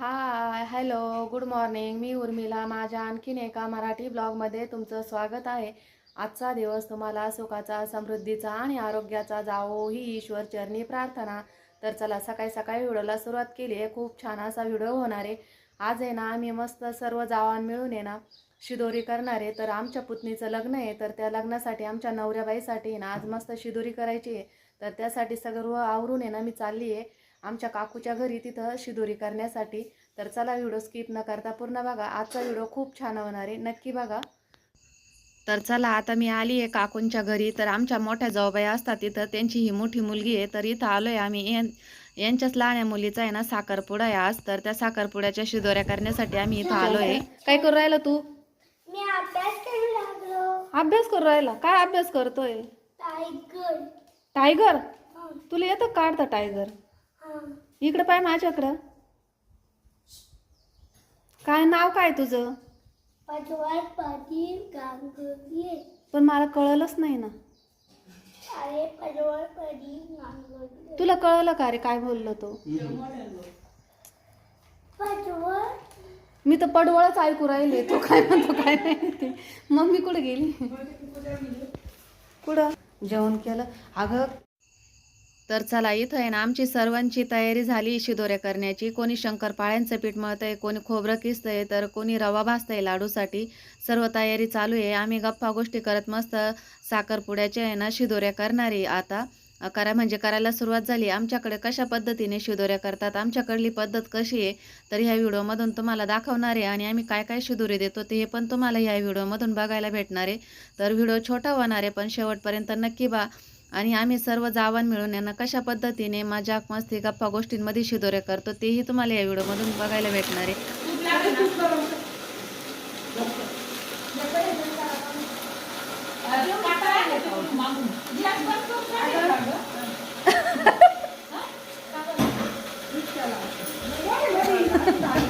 हाय hello good morning मी उर्मिला. माझ्या आणखीन एका मराठी ब्लॉगमध्ये तुमचं स्वागत आहे. आजचा दिवस तुम्हाला सुखाचा समृद्धीचा आणि आरोग्याचा जावो ही ईश्वर चरणी प्रार्थना. तर चला सकाळी सकाळी व्हिडिओला सुरुवात केली आहे. खूप छान असा व्हिडिओ होणार आहे. आज आहे ना आम्ही मस्त सर्व जावान मिळून आहे ना शिदोरी करणार आहे. तर आमच्या पुतणीचं लग्न आहे. तर त्या लग्नासाठी आमच्या नवऱ्याबाईसाठी ना आज मस्त शिदोरी करायची आहे. तर त्यासाठी सर्व आवरून आहे ना मी चालली आहे. आमच्या काकूच्या घरी तिथं शिदोरी करण्यासाठी. तर चला व्हिडिओ स्किप न करता पूर्ण बघा. आजचा व्हिडिओ खूप छान होणार आहे. नक्की बघा. तर चला आता मी आली आहे काकूंच्या घरी. तर आमच्या मोठ्या जाऊबाई असतात तिथं. त्यांची ही मोठी मुलगी आहे. तर इथं आलो आहे आम्ही. यां यांच्याच लहान मुलीचा आहे ना साखरपुडा आहे आज. तर त्या साखरपुड्याच्या शिदोऱ्या करण्यासाठी आम्ही इथं आलो आहे. काय करू राहिला तू? अभ्यास करू राहिला? काय अभ्यास करतोय? टायगर. टायगर? तुला येतं काढतं टायगर. इकडं पाय माझ्याकडं. काय नाव काय तुझं? पाटील पण मला कळलंच नाही ना. अरे पटवार पाटील गांगुर्डे तुला कळलं का रे काय बोललो तो? पटवार. मी तर पडवळच ऐकू राहिले तो काय म्हणतो काय नाही ते मग मी कुठे गेली? कुठं? जेवण केलं. अगं तर चला इथं आहे ना आमची सर्वांची तयारी झाली शिदोऱ्या करण्याची. कोणी शंकरपाळ्यांचं पीठ मळतंय कोणी खोबरं किसतंय तर कोणी रवा भाजतंय लाडूसाठी. सर्व तयारी चालू आहे. आम्ही गप्पा गोष्टी करत मस्त साखरपुड्याच्या आहे ना शिदोऱ्या करणारी आता. करा म्हणजे करायला सुरुवात झाली. आमच्याकडे कशा पद्धतीने शिदोऱ्या करतात आमच्याकडली पद्धत कशी आहे तर ह्या व्हिडिओमधून तुम्हाला दाखवणार आहे. आणि आम्ही काय काय शिदोरी देतो ते हे पण तुम्हाला ह्या व्हिडिओमधून बघायला भेटणार आहे. तर व्हिडिओ छोटा होणार आहे पण शेवटपर्यंत नक्की बा आणि आम्ही सर्व जावान मिळून यांना कशा पद्धतीने मजाक मस्ती गप्पा गोष्टींमध्ये शिदोऱ्या करतो तेही तुम्हाला या व्हिडिओमधून बघायला भेटणार आहे.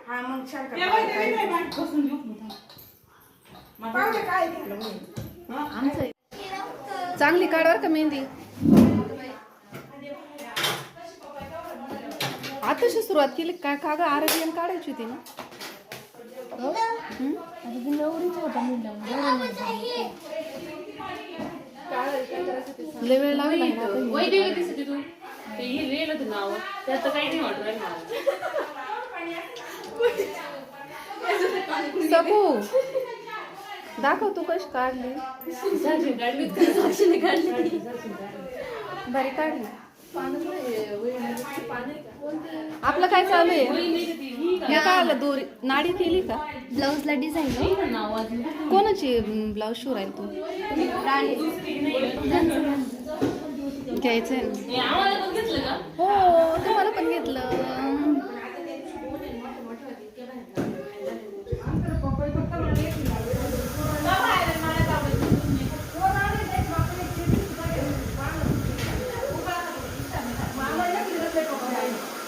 हा मग काय? आमचं चांगली काढवर का मेहंदी. आताशी सुरुवात केली काय का ग आरोग्य काढायची होती ना? हं? लय वेळ लागला ना आता. हे. वैद्य दिसते तू ते हे लिहिलं होतं नाव. त्यात तर काही नाही वाटत सकू दाखव तू कशी काढली? साक्षीने काढली ती. बरी काढली. आपलं काय चालू आहे? काय आलं दोरी नाडी केली का? ब्लाऊजला डिझाईन. कोणाची ब्लाऊज शिवराय तू? घ्यायचंय हे हो तुम्हाला पण घेतलं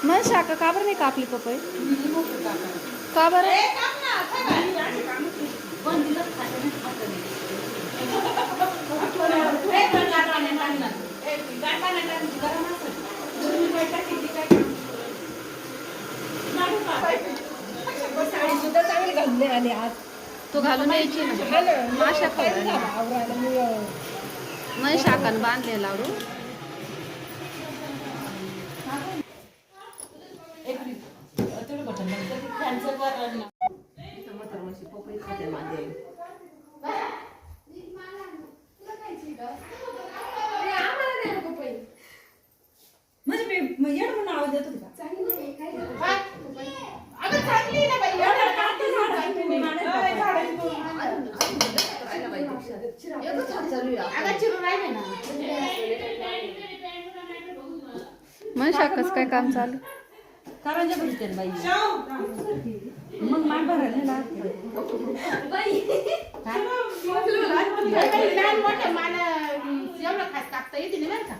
मग शाखा का बरं नाही कापली पपई? का बरं? साडी सुद्धा चांगली घालून आली आज. तो घालून यायची ना. माशा मग शाकान लाडू मग शाखच काय काम चालू? कारंजा भरते ना बाई. मग मान भरायला ना. लहान मोठे मला एवढं खास कापता येते बरं का.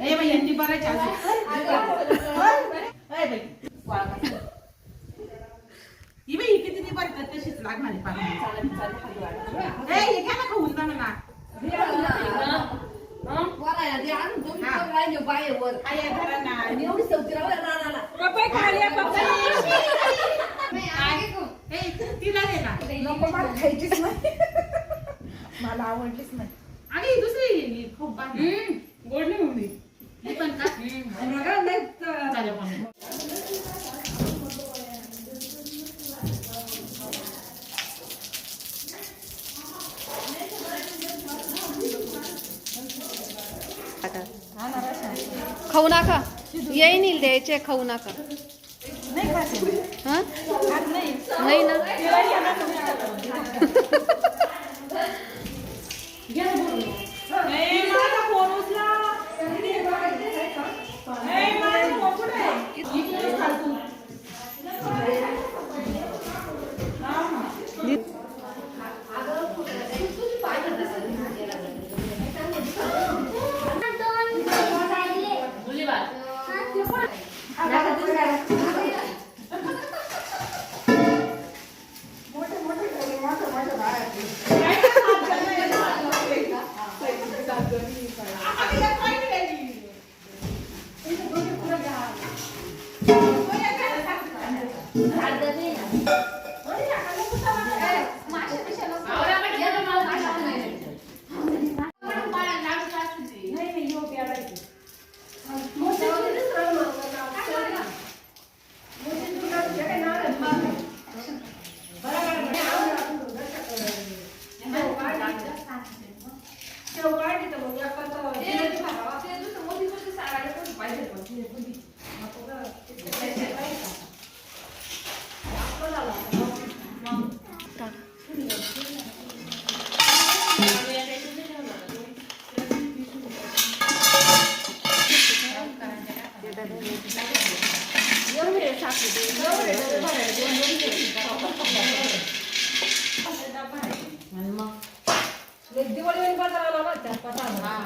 ए बाई, यांनी का? ही बाई, किती ती बरं तशीच लागणार आहे पाणी. ए, हे घ्या ना खाऊन जा तिला दे ना. खायचीच नाही मला आवडलीच नाही आणि दुसरी ही खूप बारी. गोड नाही पण का? चालेल. खाऊ नका येईन द्यायचे खाऊ नका. हा नाही ना दिवाळी बाजाराला लावा, चार पाच हजार.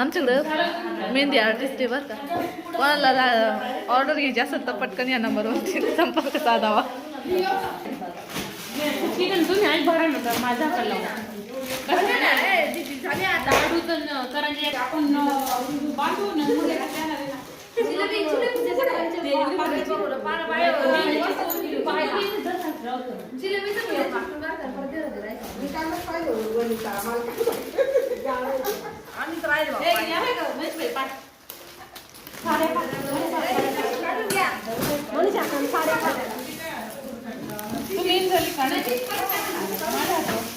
आमच्याकडं मेहंदी आर्टिस्ट आहे बरं का. कोणाला ऑर्डर घ्यायची असेल तर पटकन या नंबरवरती संपर्क साधावा. लाडू तर न- करंजी एक आपण न- बांधू न, मग एक आपल्याला दे ना. ए, या बाई गं, महेश बाई, पाठ. तुम्ही इन झाली का नाही? माझ्या हातावर.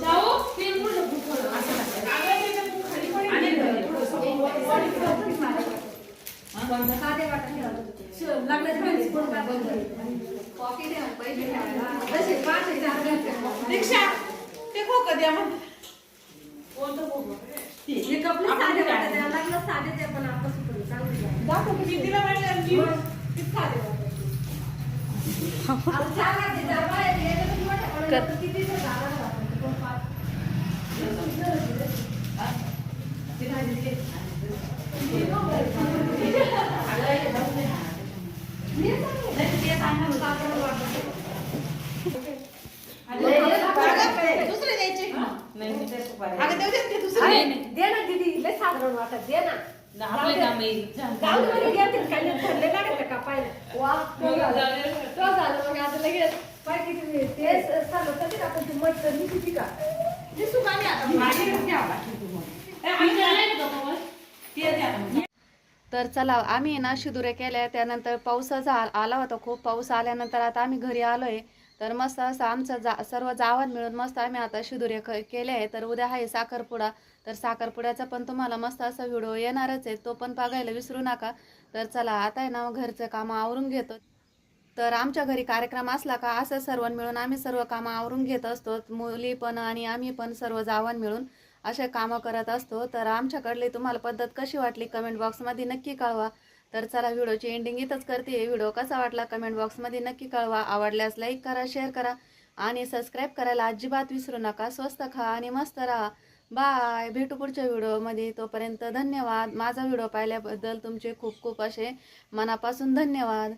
जाओ दीक्षा ते खोकं द्या मग. हे कपडे साधे वाटत. आहे. लागलं साधे ते पण आपण सुकवलं. चांगलं झालं. दाखव मी तिला म्हणलं की किती साधे वाटत आहे. अहो, छान वाटते. जरा बाहेर गेलं तर मोठं पडेल. कर. तर किती ते झाडाला वाटायचं. कोण पाहत? ते भाजी घे. अगं, दुसरे द्यायचे अगं देऊ देत ते दुसरे. अरे, दे ना दीदी लय साधारण वाटत. दे ना. आपले काम आहे. जाऊ दे, घेतील काही नाही, ठरले लागत का पाहिलं वा तो झालं. तो झालं. मग आता लगेच पाय किती ते झालं कधी आपण ती मट करली किती का? ते सुकाने आता? माझ्याकडे घ्यावं लागतं तुम्हाला. ए, आम्ही नाही का गप्पा बस? ते द्या मग. तर चला आम्ही ना शिदुरे केल्या. त्यानंतर पाऊस झा आला होता. खूप पाऊस आल्यानंतर आता आम्ही घरी आलोय. तर मस्त असं आमचं जा सर्व जावं मिळून मस्त आम्ही आता शिदुरे क केले आहे. तर उद्या आहे साखरपुडा. तर साखरपुड्याचा पण तुम्हाला मस्त असा व्हिडिओ येणारच आहे. तो पण बघायला विसरू नका. तर चला आता आहे ना घरचं कामं आवरून घेतो. तर आमच्या घरी कार्यक्रम असला का असं सर्व मिळून आम्ही सर्व कामं आवरून घेत असतो. मुली पण आणि आम्ही पण सर्व जावं मिळून असे कामं करत असतो. तर आमच्याकडली तुम्हाला पद्धत कशी वाटली कमेंट बॉक्समध्ये नक्की कळवा. तर चला व्हिडिओची एंडिंग इथंच करते. व्हिडिओ कसा वाटला कमेंट बॉक्समध्ये नक्की कळवा. आवडल्यास लाईक करा शेअर करा आणि सबस्क्राईब करायला अजिबात विसरू नका. स्वस्त खा आणि मस्त राहा. बाय भेटू पुढच्या व्हिडिओमध्ये तोपर्यंत धन्यवाद. माझा व्हिडिओ पाहिल्याबद्दल तुमचे खूप खूप असे मनापासून धन्यवाद.